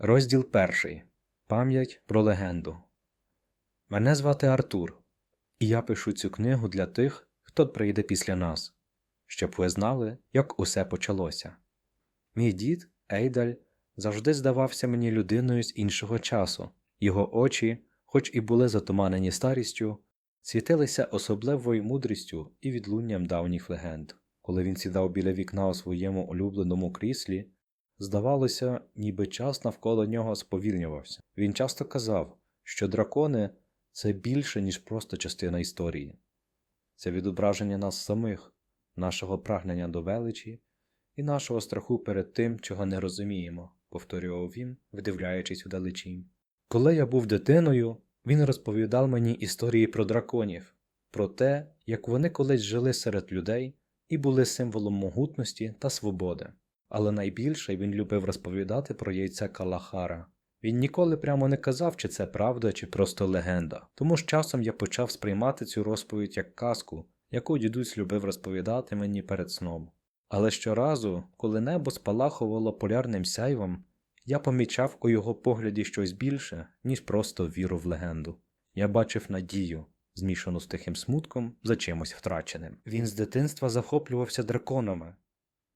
Розділ перший. Пам'ять про легенду. Мене звати Артур, і я пишу цю книгу для тих, хто прийде після нас, щоб ви знали, як усе почалося. Мій дід, Ейдаль, завжди здавався мені людиною з іншого часу. Його очі, хоч і були затуманені старістю, світилися особливою мудрістю і відлунням давніх легенд. Коли він сідав біля вікна у своєму улюбленому кріслі, Здавалося, ніби час навколо нього сповільнювався. Він часто казав, що дракони це більше, ніж просто частина історії, це відображення нас самих, нашого прагнення до величі і нашого страху перед тим, чого не розуміємо, повторював він, вдивляючись вдалечінь. Коли я був дитиною, він розповідав мені історії про драконів, про те, як вони колись жили серед людей і були символом могутності та свободи. Але найбільше він любив розповідати про яйце Калахара. Він ніколи прямо не казав, чи це правда, чи просто легенда. Тому з часом я почав сприймати цю розповідь як казку, яку дідусь любив розповідати мені перед сном. Але щоразу, коли небо спалахувало полярним сяйвом, я помічав у його погляді щось більше, ніж просто віру в легенду. Я бачив надію, змішану з тихим смутком за чимось втраченим. Він з дитинства захоплювався драконами.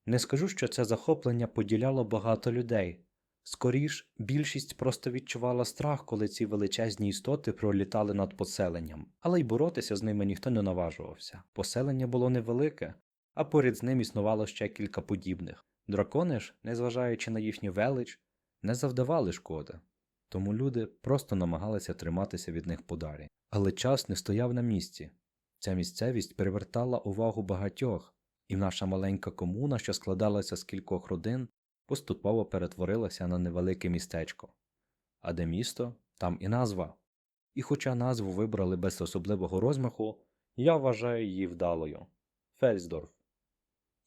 Не скажу, що це захоплення поділяло багато людей. Скоріш, більшість просто відчувала страх, коли ці величезні істоти пролітали над поселенням, але й боротися з ними ніхто не наважувався. Поселення було невелике, а поряд з ним існувало ще кілька подібних. Дракони ж, незважаючи на їхню велич, не завдавали шкоди, тому люди просто намагалися триматися від них подалі. Але час не стояв на місці. Ця місцевість привертала увагу багатьох і наша маленька комуна, що складалася з кількох родин, поступово перетворилася на невелике містечко. А де місто, там і назва. І хоча назву вибрали без особливого розмаху, я вважаю її вдалою Фельсдорф.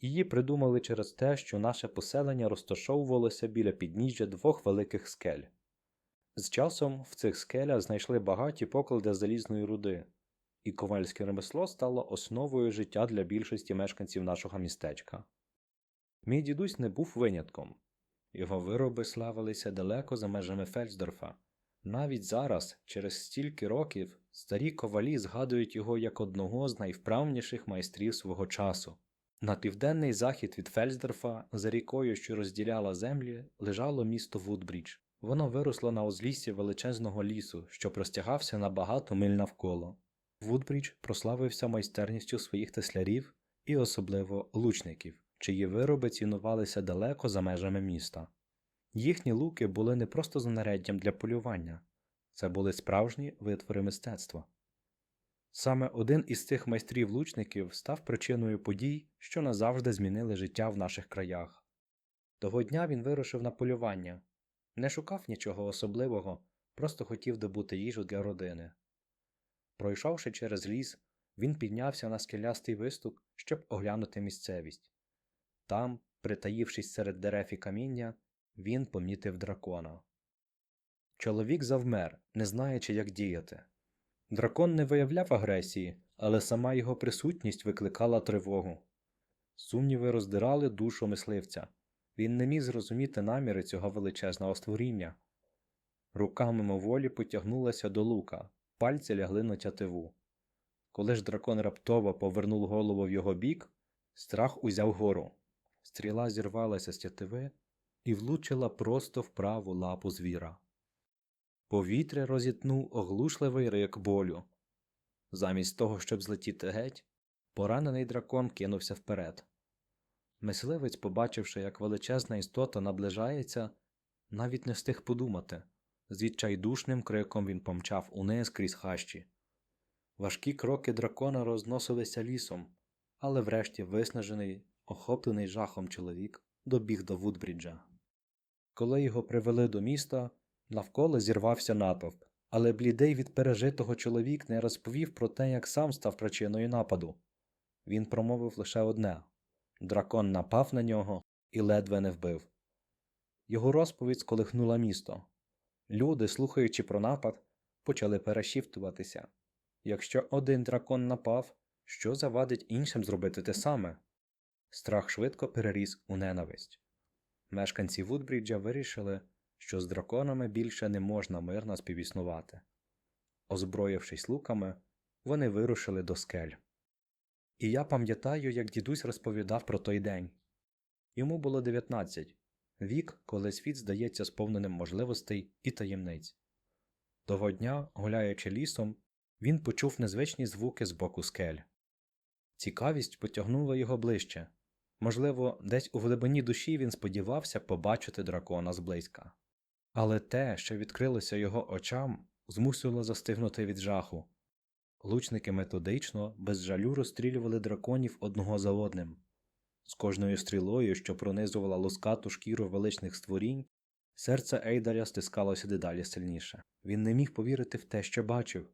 Її придумали через те, що наше поселення розташовувалося біля підніжжя двох великих скель. З часом в цих скелях знайшли багаті поклади залізної руди, і ковальське ремесло стало основою життя для більшості мешканців нашого містечка. Мій дідусь не був винятком. Його вироби славилися далеко за межами Фельдсдорфа. Навіть зараз, через стільки років, старі ковалі згадують його як одного з найвправніших майстрів свого часу. На південний захід від Фельдсдорфа, за рікою, що розділяла землі, лежало місто Вудбрідж. Воно виросло на узліссі величезного лісу, що простягався на багато миль навколо. Вудбрідж прославився майстерністю своїх теслярів і особливо лучників, чиї вироби цінувалися далеко за межами міста. Їхні луки були не просто знаряддям для полювання, це були справжні витвори мистецтва. Саме один із цих майстрів лучників став причиною подій, що назавжди змінили життя в наших краях. Того дня він вирушив на полювання, не шукав нічого особливого, просто хотів добути їжу для родини. Пройшовши через ліс, він піднявся на скелястий виступ, щоб оглянути місцевість. Там, притаївшись серед дерев і каміння, він помітив дракона. Чоловік завмер, не знаючи, як діяти. Дракон не виявляв агресії, але сама його присутність викликала тривогу. Сумніви роздирали душу мисливця. Він не міг зрозуміти наміри цього величезного створіння. Рука мимоволі потягнулася до лука, пальці лягли на тятиву. Коли ж дракон раптово повернув голову в його бік, страх узяв гору. Стріла зірвалася з тятиви і влучила просто в праву лапу звіра. Повітря розітнув оглушливий рик болю. Замість того, щоб злетіти геть, поранений дракон кинувся вперед. Мисливець, побачивши, як величезна істота наближається, навіть не встиг подумати. З відчайдушним криком він помчав униз крізь хащі. Важкі кроки дракона розносилися лісом, але врешті виснажений, охоплений жахом чоловік добіг до Вудбріджа. Коли його привели до міста, навколо зірвався натовп, але блідий від пережитого чоловік не розповів про те, як сам став причиною нападу. Він промовив лише одне дракон напав на нього і ледве не вбив. Його розповідь сколихнула місто. Люди, слухаючи про напад, почали перешіптуватися. Якщо один дракон напав, що завадить іншим зробити те саме? Страх швидко переріс у ненависть. Мешканці Вудбріджа вирішили, що з драконами більше не можна мирно співіснувати. Озброївшись луками, вони вирушили до скель. І я пам'ятаю, як дідусь розповідав про той день. Йому було 19, вік, коли світ здається сповненим можливостей і таємниць. Того дня, гуляючи лісом, він почув незвичні звуки з боку скель. Цікавість потягнула його ближче. Можливо, десь у глибині душі він сподівався побачити дракона зблизька. Але те, що відкрилося його очам, змусило застигнути від жаху. Лучники методично, без жалю розстрілювали драконів одного за одним. З кожною стрілою, що пронизувала лускату шкіру величних створінь, серце Ейдаря стискалося дедалі сильніше. Він не міг повірити в те, що бачив.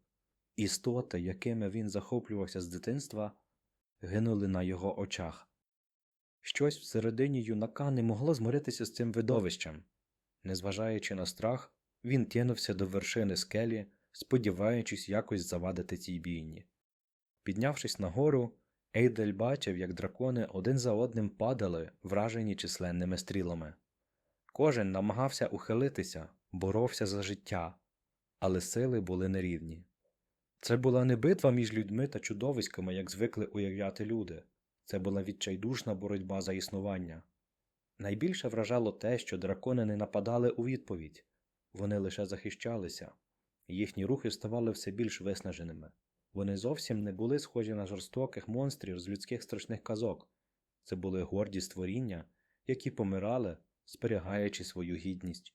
Істоти, якими він захоплювався з дитинства, гинули на його очах. Щось всередині юнака не могло змиритися з цим видовищем. Незважаючи на страх, він кинувся до вершини скелі, сподіваючись якось завадити цій бійні. Піднявшись нагору, Ейдель бачив, як дракони один за одним падали, вражені численними стрілами. Кожен намагався ухилитися, боровся за життя, але сили були нерівні. Це була не битва між людьми та чудовиськами, як звикли уявляти люди. Це була відчайдушна боротьба за існування. Найбільше вражало те, що дракони не нападали у відповідь, вони лише захищалися, їхні рухи ставали все більш виснаженими. Вони зовсім не були схожі на жорстоких монстрів з людських страшних казок. Це були горді створіння, які помирали, зберігаючи свою гідність.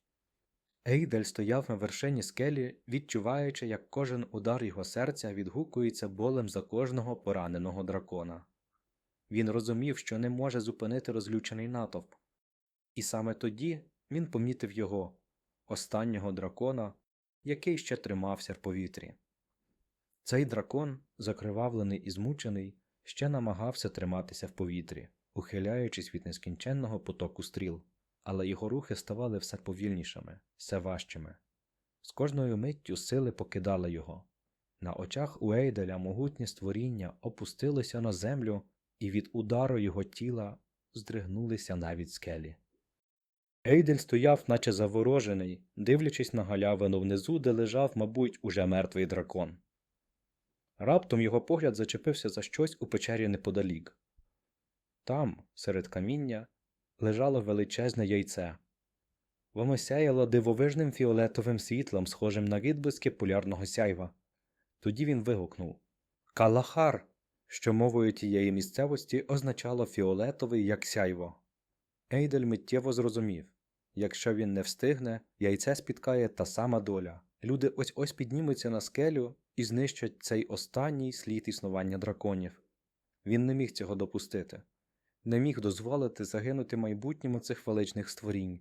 Ейдель стояв на вершині скелі, відчуваючи, як кожен удар його серця відгукується болем за кожного пораненого дракона. Він розумів, що не може зупинити розлючений натовп. І саме тоді він помітив його, останнього дракона, який ще тримався в повітрі. Цей дракон, закривавлений і змучений, ще намагався триматися в повітрі, ухиляючись від нескінченного потоку стріл, але його рухи ставали все повільнішими, все важчими. З кожною миттю сили покидали його. На очах у Ейделя могутнє створіння опустилося на землю, і від удару його тіла здригнулися навіть скелі. Ейдель стояв, наче заворожений, дивлячись на галявину внизу, де лежав, мабуть, уже мертвий дракон. Раптом його погляд зачепився за щось у печері неподалік. Там, серед каміння, лежало величезне яйце. Воно сяяло дивовижним фіолетовим світлом, схожим на відблиски полярного сяйва. Тоді він вигукнув Калахар, що мовою тієї місцевості означало фіолетовий як сяйво. Ейдель миттєво зрозумів якщо він не встигне, яйце спіткає та сама доля. Люди ось ось піднімуться на скелю і знищать цей останній слід існування драконів. Він не міг цього допустити, не міг дозволити загинути майбутньому цих величних створінь.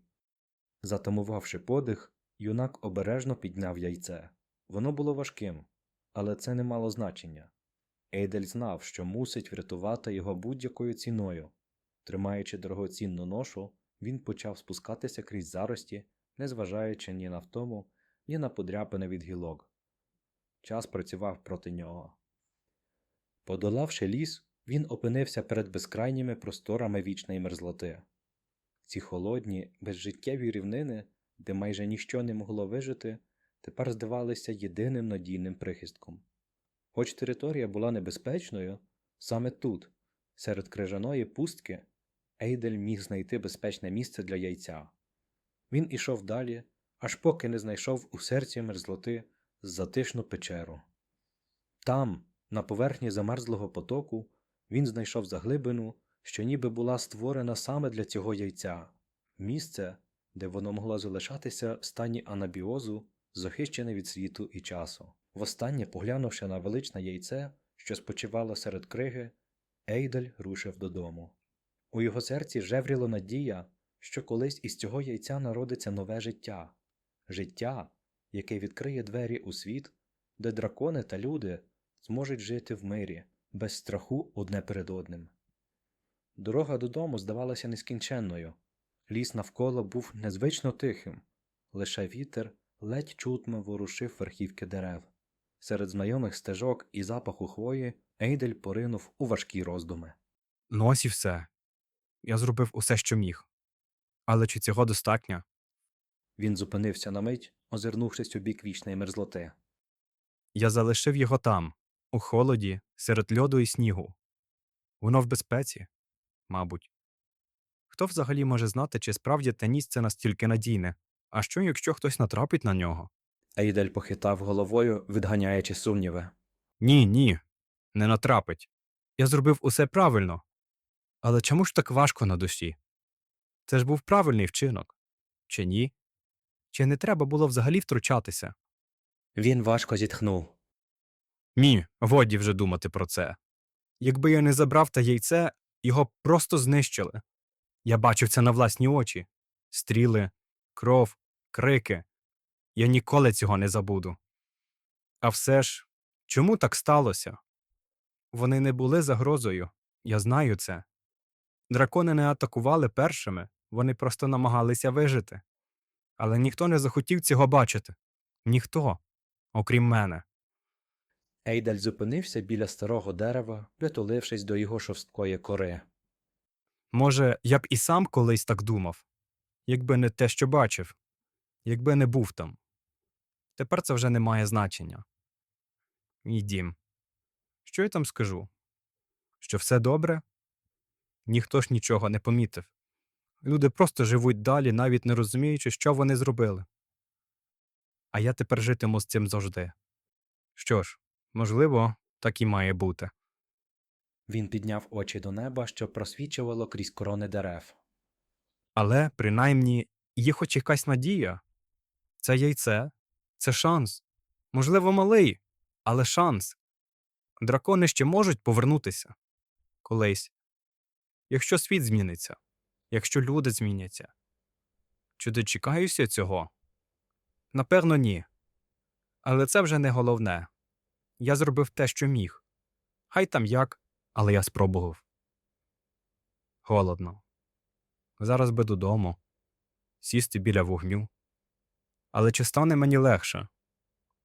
Затамувавши подих, юнак обережно підняв яйце. Воно було важким, але це не мало значення. Ейдель знав, що мусить врятувати його будь-якою ціною. Тримаючи дорогоцінну ношу, він почав спускатися крізь зарості, незважаючи ні на втому, ні на подряпини від гілок. Час працював проти нього. Подолавши ліс, він опинився перед безкрайніми просторами вічної мерзлоти. Ці холодні, безжиттєві рівнини, де майже ніщо не могло вижити, тепер здавалися єдиним надійним прихистком. Хоч територія була небезпечною, саме тут, серед крижаної пустки, Ейдель міг знайти безпечне місце для яйця. Він ішов далі, аж поки не знайшов у серці мерзлоти затишну печеру. Там, на поверхні замерзлого потоку, він знайшов заглибину, що ніби була створена саме для цього яйця, місце, де воно могло залишатися в стані анабіозу, захищене від світу і часу. Востаннє, поглянувши на величне яйце, що спочивало серед криги, Ейдель рушив додому. У його серці жевріло надія, що колись із цього яйця народиться нове життя, життя, яке відкриє двері у світ, де дракони та люди зможуть жити в мирі, без страху одне перед одним. Дорога додому здавалася нескінченною, ліс навколо був незвично тихим, лише вітер ледь чутно ворушив верхівки дерев. Серед знайомих стежок і запаху хвої Ейдель поринув у важкі роздуми. Ну ось і все. Я зробив усе, що міг. Але чи цього достатньо? Він зупинився на мить, озирнувшись у бік вічної мерзлоти. Я залишив його там, у холоді, серед льоду і снігу. Воно в безпеці, мабуть. Хто взагалі може знати, чи справді те місце настільки надійне? А що, якщо хтось натрапить на нього? Ейдель похитав головою, відганяючи сумніви. Ні, ні, не натрапить. Я зробив усе правильно. Але чому ж так важко на душі? Це ж був правильний вчинок. Чи ні? Чи не треба було взагалі втручатися? Він важко зітхнув. Ні, годі вже думати про це. Якби я не забрав те яйце, його просто знищили. Я бачив це на власні очі стріли, кров, крики. Я ніколи цього не забуду. А все ж, чому так сталося? Вони не були загрозою, я знаю це. Дракони не атакували першими, вони просто намагалися вижити. Але ніхто не захотів цього бачити. Ніхто, окрім мене. Ейдель зупинився біля старого дерева, притулившись до його шовсткої кори. Може, я б і сам колись так думав, якби не те, що бачив, якби не був там. Тепер це вже не має значення. Мій дім. Що я там скажу? Що все добре? Ніхто ж нічого не помітив. Люди просто живуть далі, навіть не розуміючи, що вони зробили. А я тепер житиму з цим завжди. Що ж, можливо, так і має бути. Він підняв очі до неба, що просвічувало крізь корони дерев. Але, принаймні, є хоч якась надія. Це яйце, це шанс. Можливо, малий, але шанс. Дракони ще можуть повернутися колись. Якщо світ зміниться, якщо люди зміняться. Чи дочекаюся цього? Напевно, ні. Але це вже не головне. Я зробив те, що міг. Хай там як, але я спробував. Холодно. Зараз би додому, сісти біля вогню. Але чи стане мені легше?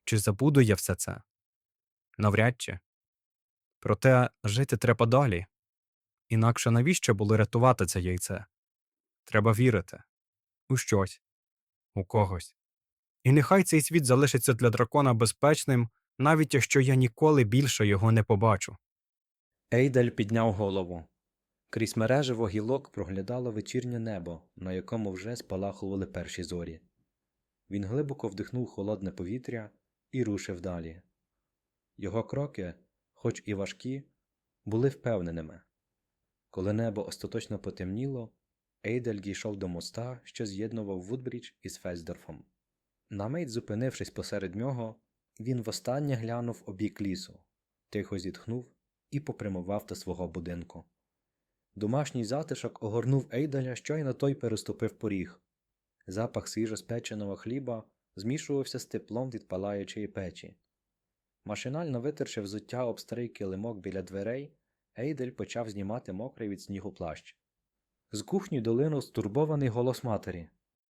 Чи забуду я все це? Навряд чи. Проте жити треба далі. Інакше навіщо було рятувати це яйце? Треба вірити у щось, у когось. І нехай цей світ залишиться для дракона безпечним, навіть якщо я ніколи більше його не побачу. Ейдель підняв голову. Крізь мережево гілок проглядало вечірнє небо, на якому вже спалахували перші зорі. Він глибоко вдихнув холодне повітря і рушив далі. Його кроки, хоч і важкі, були впевненими. Коли небо остаточно потемніло, Ейдель дійшов до моста, що з'єднував Вудбрідж із Фельсдорфом. На мить зупинившись посеред нього, він востаннє глянув у бік лісу, тихо зітхнув і попрямував до свого будинку. Домашній затишок огорнув Ейделя, щойно той переступив поріг. Запах свіжоспеченого хліба змішувався з теплом від палаючої печі. Машинально витерши взуття об старий килимок біля дверей, Ейдель почав знімати мокрий від снігу плащ. З кухні долинув стурбований голос матері.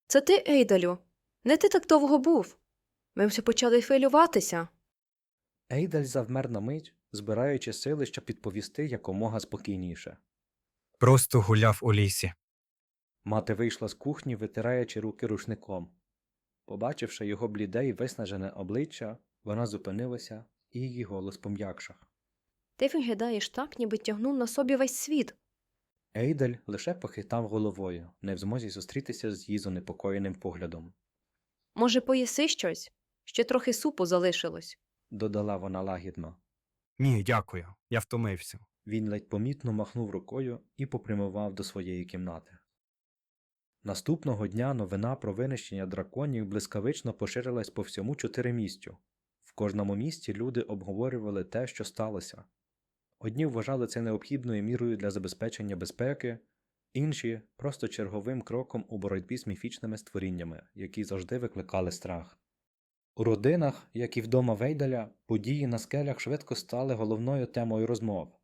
Це ти, Ейдалю? Не ти так довго був. Ми вже почали хвилюватися. Ейдель завмер на мить, збираючи сили, щоб відповісти якомога спокійніше. Просто гуляв у лісі. Мати вийшла з кухні, витираючи руки рушником. Побачивши його бліде й виснажене обличчя, вона зупинилася, і її голос пом'якшав. Ти виглядаєш так, ніби тягнув на собі весь світ. Ейдель лише похитав головою, не в змозі зустрітися з її занепокоєним поглядом. Може, поїси щось? Ще трохи супу залишилось. Додала вона лагідно. Ні, дякую, я втомився. Він ледь помітно махнув рукою і попрямував до своєї кімнати. Наступного дня новина про винищення драконів блискавично поширилась по всьому чотиримістю. В кожному місті люди обговорювали те, що сталося. Одні вважали це необхідною мірою для забезпечення безпеки, інші просто черговим кроком у боротьбі з міфічними створіннями, які завжди викликали страх. У родинах, як і вдома Вейделя, події на скелях швидко стали головною темою розмов.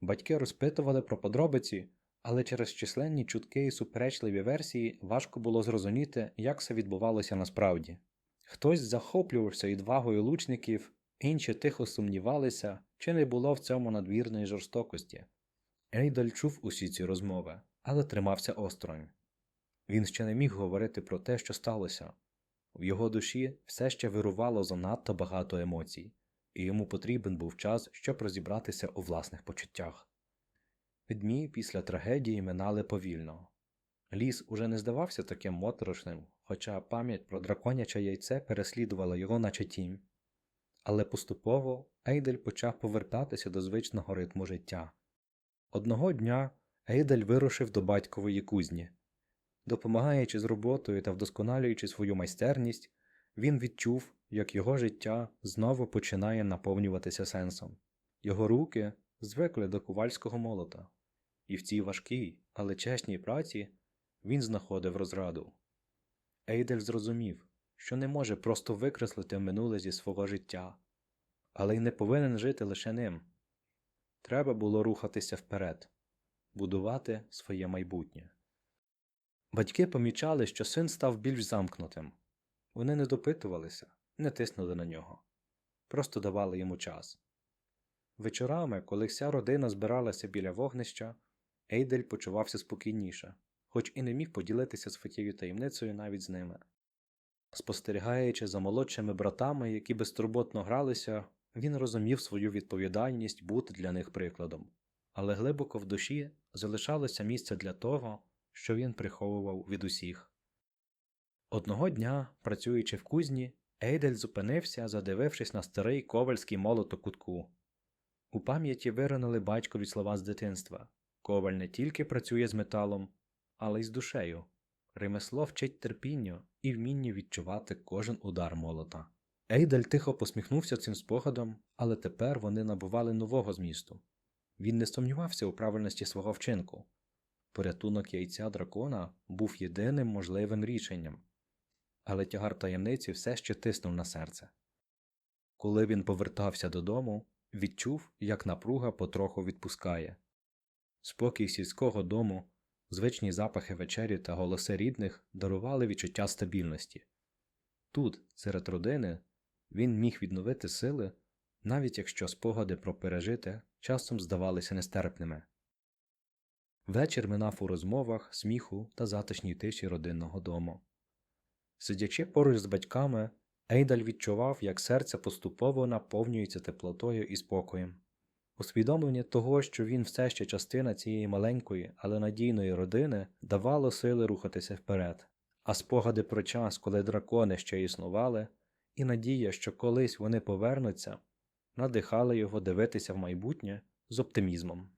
Батьки розпитували про подробиці, але через численні чутки і суперечливі версії важко було зрозуміти, як все відбувалося насправді. Хтось захоплювався відвагою лучників, інші тихо сумнівалися, чи не було в цьому надмірної жорстокості. Ейдаль чув усі ці розмови, але тримався осторонь. Він ще не міг говорити про те, що сталося. В його душі все ще вирувало занадто багато емоцій, і йому потрібен був час, щоб розібратися у власних почуттях. Дні після трагедії минали повільно. Ліс уже не здавався таким моторошним, хоча пам'ять про драконяче яйце переслідувала його наче тінь. Але поступово Ейдель почав повертатися до звичного ритму життя. Одного дня Ейдель вирушив до батькової кузні. Допомагаючи з роботою та вдосконалюючи свою майстерність, він відчув, як його життя знову починає наповнюватися сенсом. Його руки звикли до ковальського молота, і в цій важкій, але чесній праці він знаходив розраду. Ейдель зрозумів, що не може просто викреслити минуле зі свого життя, але й не повинен жити лише ним. Треба було рухатися вперед, будувати своє майбутнє. Батьки помічали, що син став більш замкнутим. Вони не допитувалися, не тиснули на нього, просто давали йому час. Вечорами, коли вся родина збиралася біля вогнища, Ейдель почувався спокійніше, хоч і не міг поділитися своєю таємницею навіть з ними. Спостерігаючи за молодшими братами, які безтурботно гралися, він розумів свою відповідальність бути для них прикладом, але глибоко в душі залишалося місце для того, що він приховував від усіх. Одного дня, працюючи в кузні, Ейдель зупинився, задивившись на старий ковальський молот у кутку. У пам'яті виринули батькові слова з дитинства Коваль не тільки працює з металом, але й з душею. Ремесло вчить терпінню і вмінню відчувати кожен удар молота. Ейдель тихо посміхнувся цим спогадом, але тепер вони набували нового змісту. Він не сумнівався у правильності свого вчинку. Порятунок яйця дракона був єдиним можливим рішенням, але тягар таємниці все ще тиснув на серце. Коли він повертався додому, відчув, як напруга потроху відпускає. Спокій сільського дому, звичні запахи вечері та голоси рідних дарували відчуття стабільності. Тут, серед родини, він міг відновити сили, навіть якщо спогади про пережите часом здавалися нестерпними. Вечір минав у розмовах, сміху та затишній тиші родинного дому. Сидячи поруч з батьками, Ейдаль відчував, як серце поступово наповнюється теплотою і спокоєм. Усвідомлення того, що він все ще частина цієї маленької, але надійної родини, давало сили рухатися вперед, а спогади про час, коли дракони ще існували, і надія, що колись вони повернуться, надихали його дивитися в майбутнє з оптимізмом.